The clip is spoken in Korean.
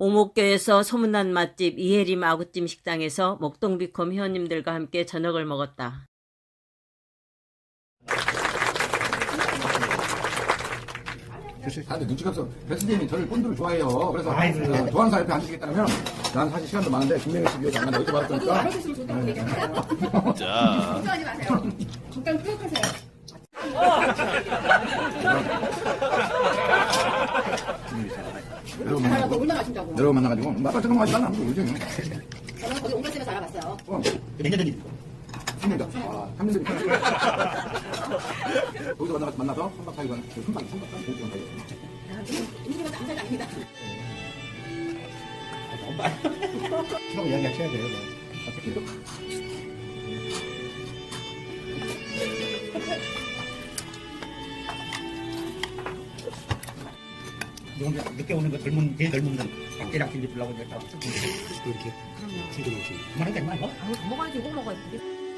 오목교에서 소문난 맛집 이혜림 아구찜 식당에서 목동비콤 회원님들과 함께 저녁을 먹었다. 아, 근데 눈치가 없어. 배 선생님이 저를 본드를 좋아해요. 그래서. 어, 좋아하는 사람 옆에 앉으시겠다면 난 사실 시간도 많은데 김명희 씨 위해서 안 받았으니까 알아주시면 좋다고 얘기합니다. 자, 걱정하지 마세요. 적당 쭉 하세요. 여러분 잘하고 만나고 얼마나 아신다고. 여러분 만나가지고 나빠 잠깐만 하지 않아. 아무도 요즘 저는 거기 옮겼으면서 알아봤어요. 어, 몇년 전입니까? 3년 전. 아, 3년 전. 거기서 만나, 만나서 3박 4일간, 3박, 3박 4일 공기만 음식은 아무 살도 아닙니다. 서로 이야기 하셔야 돼요. 요즘 늦게 오는 거 젊은 제일 젊은 TV 보려고 이제 딱 이렇게 챙겨놓으시고 그만한 게 아니야 이거? 먹어야지, 이거 먹어야지.